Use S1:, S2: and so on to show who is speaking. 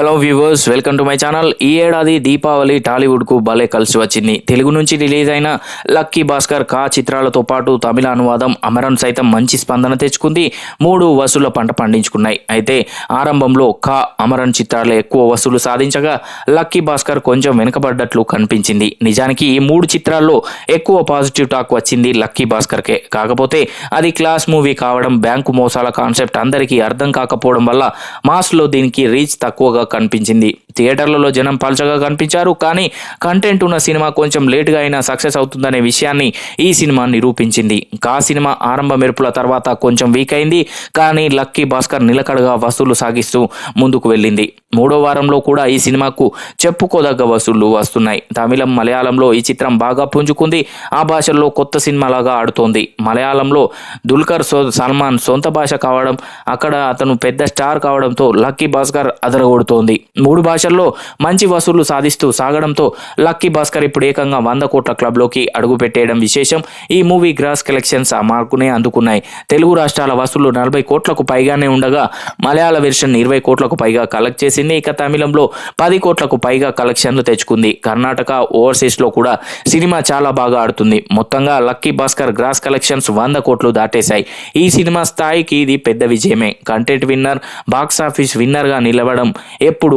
S1: Hello viewers welcome to my channel. ఈ ఏడాది దీపావళి టాలీవుడ్కు భలే కలిసి వచ్చింది. తెలుగు నుంచి రిలీజ్ అయిన లక్కీ భాస్కర్ కా చిత్రాలతో పాటు తమిళ అనువాదం అమరన్ సైతం మంచి స్పందన తెచ్చుకుంది. మూడు వసూళ్ళ పంట పండించుకున్నాయి. అయితే ఆరంభంలో కా అమరన్ చిత్రాలే ఎక్కువ వసూలు సాధించగా లక్కీ భాస్కర్ కొంచెం వెనుకబడ్డట్లు కనిపించింది. నిజానికి ఈ మూడు చిత్రాల్లో ఎక్కువ పాజిటివ్ టాక్ వచ్చింది లక్కీ భాస్కర్కే. కాకపోతే అది క్లాస్ మూవీ కావడం బ్యాంకు మోసాల కాన్సెప్ట్ అందరికీ అర్థం కాకపోవడం వల్ల మాస్లో దీనికి రీచ్ తక్కువగా కనిపించింది. థియేటర్లలో జనం పల్చగా కనిపించారు. కానీ కంటెంట్ ఉన్న సినిమా కొంచెం లేటుగా అయినా సక్సెస్ అవుతుందనే విషయాన్ని ఈ సినిమా నిరూపించింది. కా సినిమా ఆరంభ మెరుపుల తర్వాత కొంచెం వీక్ అయింది. కానీ లక్కీ భాస్కర్ నిలకడగా వసూలు సాగిస్తూ ముందుకు వెళ్ళింది. మూడో వారంలో కూడా ఈ సినిమాకు చెప్పుకోదగ్గ వసూళ్ళు వస్తున్నాయి. తమిళం మలయాళంలో ఈ చిత్రం బాగా పుంజుకుంది. ఆ భాషల్లో కొత్త సినిమాలాగా ఆడుతోంది. మలయాళంలో దుల్కర్ సో సల్మాన్ సొంత భాష కావడం అక్కడ అతను పెద్ద స్టార్ కావడంతో లక్కీ భాస్కర్ అదరగొడుతోంది. మూడు భాష భాషల్లో మంచి వసూళ్ళు సాధిస్తూ సాగడంతో లక్కీ భాస్కర్ ఇప్పుడు ఏకంగా వంద కోట్ల క్లబ్లోకి అడుగుపెట్టేయడం విశేషం. ఈ మూవీ గ్రాస్ కలెక్షన్స్ ఆ మార్కునే అందుకున్నాయి. తెలుగు రాష్ట్రాల వసూళ్ళు నలభై కోట్లకు పైగానే ఉండగా మలయాళ వెర్షన్ ఇరవై కోట్లకు పైగా కలెక్ట్ చేసింది. ఇక తమిళంలో పది కోట్లకు పైగా కలెక్షన్లు తెచ్చుకుంది. కర్ణాటక ఓవర్సీస్లో కూడా సినిమా చాలా బాగా ఆడుతుంది. మొత్తంగా లక్కీ భాస్కర్ గ్రాస్ కలెక్షన్స్ వంద కోట్లు దాటేశాయి. ఈ సినిమా స్థాయికి ఇది పెద్ద విజయమే. కంటెంట్ విన్నర్ బాక్స్ ఆఫీస్ విన్నర్గా నిలవడం ఎప్పుడు